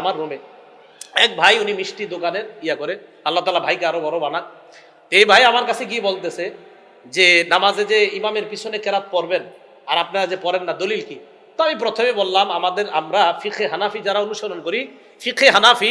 আমার রুমে। এক ভাই উনি মিষ্টি দোকানের ইয়া করে, আল্লাহ তালা ভাইকে আরও বড় বানাক। এই ভাই আমার কাছে গিয়ে বলতেছে যে, নামাজে যে ইমামের পিছনে কেরাত পড়বেন, আর আপনারা যে পড়েন না, দলিল কি? তো আমি প্রথমে বললাম, আমাদের আমরা ফিখে হানাফি যারা অনুসরণ করি ফিখে হানাফি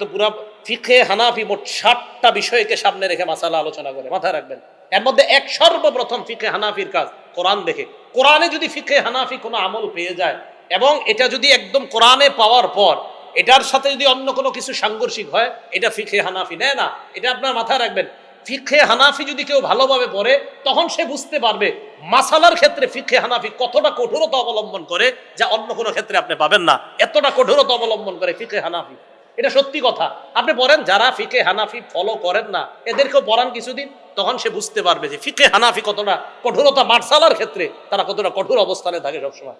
তো পুরা ফিখে হানাফি মোট ষাটটা বিষয়কে সামনে রেখে মাসালা আলোচনা করে, মাথায় রাখবেন। এর মধ্যে এক সর্বপ্রথম ফিখে হানাফির কাজ, কোরআন দেখে। কোরআনে যদি ফিখে হানাফি কোনো আমল পেয়ে যায়, এবং এটা যদি একদম কোরআনে পাওয়ার পর এটার সাথে যদি অন্য কোনো কিছু সাংঘর্ষিক হয়, এটা ফিখে হানাফি নেয় না। এটা আপনার মাথায় রাখবেন। ফিখে হানাফি যদি কেউ ভালোভাবে পড়ে, তখন সে বুঝতে পারবে মাসালার ক্ষেত্রে ফিখে হানাফি কতটা কঠোরতা অবলম্বন করে, যা অন্য কোনো ক্ষেত্রে আপনি পাবেন না। এতটা কঠোরতা অবলম্বন করে ফিখে হানাফি। এটা সত্যি কথা। আপনি পড়েন, যারা ফিকে হানাফি ফলো করেন না, এদেরকেও পড়ান কিছুদিন, তখন সে বুঝতে পারবে যে ফিকে হানাফি কতটা কঠোরতা মার্শালার ক্ষেত্রে, তারা কতটা কঠোর অবস্থানে থাকে সবসময়।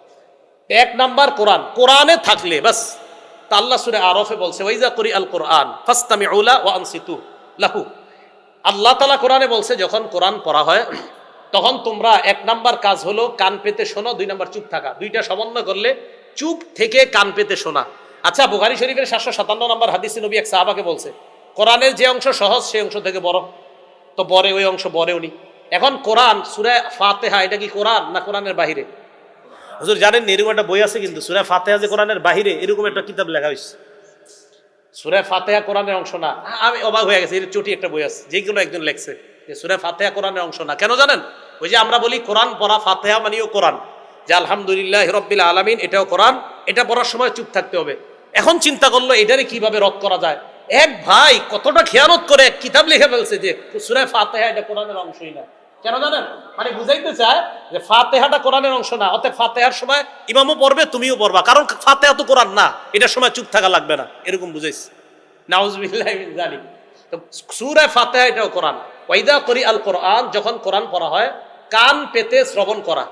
এক নাম্বার কোরআন। কোরআনে থাকলে বাস তা আল্লাহ সুরে আরফে বলছে ওয়াইজা করি আল কোরআন ফাস্তামি উলা ওয়া আনসিতু লাহু। আল্লাহ তালা কোরআনে বলছে, যখন কোরআন পড়া হয়, তখন তোমরা এক নাম্বার কাজ হলো কান পেতে শোনো, দুই নাম্বার চুপ থাকা। দুইটা সমন্বয় করলে চুপ থেকে কান পেতে শোনা। আচ্ছা বুখারি শরীফের সাতশো সাতান্ন নম্বর হাদিসি নবী এক সাহাবাকে বলছে, কোরআনের যে অংশ সহজ সেই অংশ থেকে বড়। তো বরে ওই অংশ বরে উনি এখন কোরআন, সুরে ফাতেহা, এটা কি কোরআন না কোরআনের বাহিরে? হুজুর, জানেন এরকম একটা বই আছে কিন্তু, সুরে ফাতেহা যে কোরআনের বাহিরে এরকম একটা কিতাব লেখা হয়েছে। সুরে ফাতেহা কোরআনের অংশ না। আমি অবাক হয়ে গেছি, এর চটি একটা বই আছে, যে কোনো একজন লেখছে যে সুরে ফাতেহা কোরআনের অংশ না। কেন জানেন? ওই যে আমরা বলি কোরআন পড়া ফাতেহা মানেও কোরআন। যে আলহামদুলিল্লাহ রব্বিল আলামিন, এটাও কোরআন, এটা পড়ার সময় চুপ থাকতে হবে। এখন চিন্তা করল, এটারে কীভাবে রদ করা যায়? এক ভাই কতটা খেয়ানত করে কিতাব লিখে ফেলছে যে সুরে ফাতেহা এটা কোরআনের অংশই না। কেন জানেন? মানে বুঝাইতে চায় যে ফাতেহাটা কোরআনের অংশ না, অতএব ফাতেহার সময় ইমামও পড়বে, তুমিও পড়বা। কারণ ফাতেহা তো কোরআন না, এটার সময় চুপ থাকা লাগবে না। এরকম বুঝাইছে। নাউজবিল্লাহ তো ফাতিহা এটাও কোরআন। ওয়াইদা করি আল কোরআন, যখন কোরআন পড়া হয়, কান পেতে শ্রবণ করা।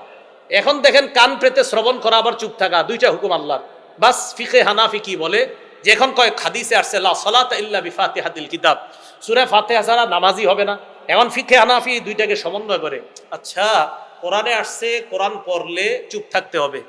এখন দেখেন, কান পেতে শ্রবণ করা, আবার চুপ থাকা, দুইটা হুকুম আল্লাহর। বাস ফিকে হানাফি কি বলে, যে এখন কয় হাদিসে আসছে, লা সালাত ইল্লা বিফাতিহাতিল কিতাব। সূরা ফাতিহা ছাড়া নামাজি হবে না। এখন ফিকে হানাফি দুইটাকে সমন্বয় করে। আচ্ছা কোরআনে আসছে, কোরআন পড়লে চুপ থাকতে হবে।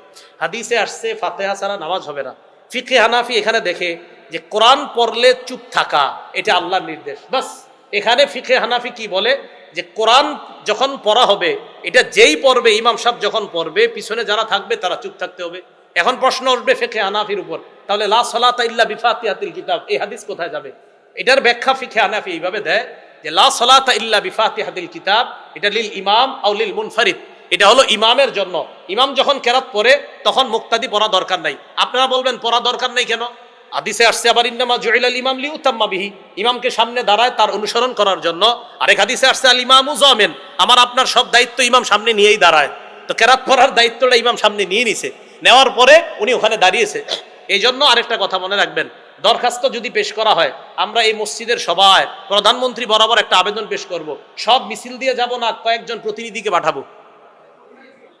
হাদিসে আসছে, ফাতেহা ছাড়া নামাজ হবে না। ফিকে হানাফি এখানে দেখে যে কোরআন পড়লে চুপ থাকা, এটা আল্লাহর নির্দেশ। বাস, এখানে ফিকে হানাফি কি বলে? যে কোরআন যখন পড়া হবে, এটা যেই পড়বে, ইমাম সাহেব যখন পড়বে, পিছনে যারা থাকবে, তারা চুপ থাকতে হবে। এখন প্রশ্ন উঠবে ফেকে হানাফির উপর, তাহলে লা সালাতা ইল্লা বিফাতিহাতিল কিতাব, এই হাদিস কোথায় যাবে? এটার ব্যাখ্যা ফিকে হানাফি এইভাবে দেয় যে, লা সালাতা ইল্লা বিফাতিহাতিল কিতাব এটা লিল ইমাম আও লিল মুনফারিদ। এটা হলো ইমামের জন্য। ইমাম যখন কেরাত পড়ে, তখন মুক্তাদি পড়া দরকার নাই। আপনারা বলবেন, পড়া দরকার নাই কেন? আদিসে আসছে, আবার ইন্নামা জুইলাল ইমাম লি উতাম্মা বিহি। ইমামকে সামনে দাঁড়ায় তার অনুসরণ করার জন্য। আরেক হাদিসে আসছে, আল ইমামু জামেন। আমার আপনার সব দায়িত্ব ইমাম সামনে নিয়েই দাঁড়ায়। তো কেরাত পড়ার দায়িত্বটা ইমাম সামনে নিয়ে নিছে। নেওয়ার পরে উনি ওখানে দাঁড়িয়েছে। এই জন্য আরেকটা কথা মনে রাখবেন। দরখাস্ত যদি পেশ করা হয়, আমরা এই মসজিদের সবাই প্রধানমন্ত্রী বরাবর একটা আবেদন পেশ করব। সব মিছিল দিয়ে যাব না কয়েকজন প্রতিনিধিকে পাঠাবো?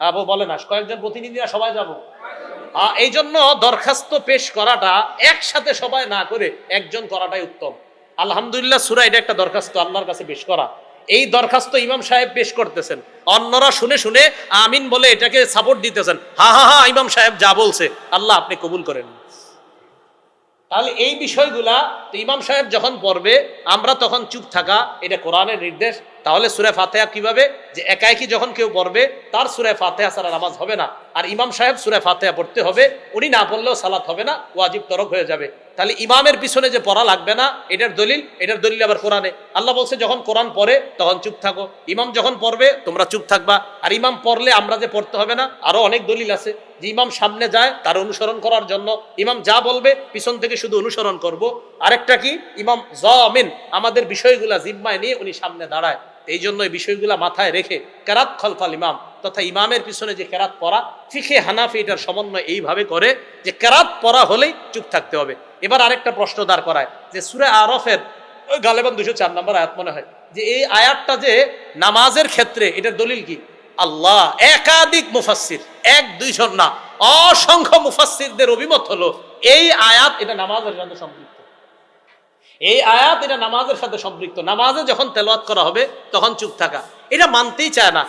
আবু বলে না, কয়েকজন প্রতিনিধিরা সবাই যাব। এই জন্য দরখাস্ত পেশ করাটা একসাথে সবাই না করে একজন করাটাই উত্তম। আলহামদুলিল্লাহ, সুরা এটা একটা দরখাস্ত, আল্লাহর কাছে পেশ করা। এই দরখাস্ত ইমাম সাহেব পেশ করতেছেন। অন্যরা শুনে শুনে আমিন বলে এটাকে সাপোর্ট দিতেছেন। হা হা হা, ইমাম সাহেব যা বলছে, আল্লাহ আপনি কবুল করেন। তাহলে এই বিষয়গুলা তো ইমাম সাহেব যখন পড়বে, আমরা তখন চুপ থাকা, এটা কোরআনের নির্দেশ। তাহলে সুরে ফাতেহা কীভাবে? যে একাই কি যখন কেউ পড়বে, তার সুরে ফাতেহা সারা নামাজ হবে না। আর ইমাম সাহেব সুরে ফাতেহা পড়তে হবে, উনি না পড়লেও সালাত হবে না, ওয়াজিব তরক হয়ে যাবে। তাহলে ইমামের পিছনে যে পড়া লাগবে না, এটার দলিল এটার দলিল আবার কোরআনে। আল্লাহ বলছে, যখন কোরআন পড়ে, তখন চুপ থাকো। ইমাম যখন পড়বে, তোমরা চুপ থাকবা। আর ইমাম পড়লে আমরা যে পড়তে হবে না, আরও অনেক দলিল আছে। যে ইমাম সামনে যায়, তার অনুসরণ করার জন্য। ইমাম যা বলবে, পিছন থেকে শুধু অনুসরণ করব। আরেকটা কি? ইমাম জামিন, আমাদের বিষয়গুলা জিম্মায় নিয়ে উনি সামনে দাঁড়ায়। এই জন্য এই বিষয়গুলা মাথায় রেখে কেরাত খলফাল ইমাম তথা ইমামের পিছনে যে কেরাত পড়া ফিখে হানাফি এটার সমন্বয় এইভাবে করে যে কেরাত পড়া হলেই চুপ থাকতে হবে। এবার আরেকটা প্রশ্ন দাঁড় করায় যে সুরে আরফের গালেবান দুশো চার নম্বর আয়াত মনে হয় যে এই আয়াতটা যে নামাজের ক্ষেত্রে এটার দলিল কি? আল্লাহ একাধিক মুফাসসির, এক দুইজন না, অসংখ্য মুফাসসিরদের অভিমত হলো এই আয়াত এটা নামাজের সাথে সম্পৃক্ত। এই আয়াত এটা নামাজের সাথে সম্পৃক্ত। নামাজে যখন তেলোয়াত করা হবে, তখন চুপ থাকা। এটা মানতেই চায় না।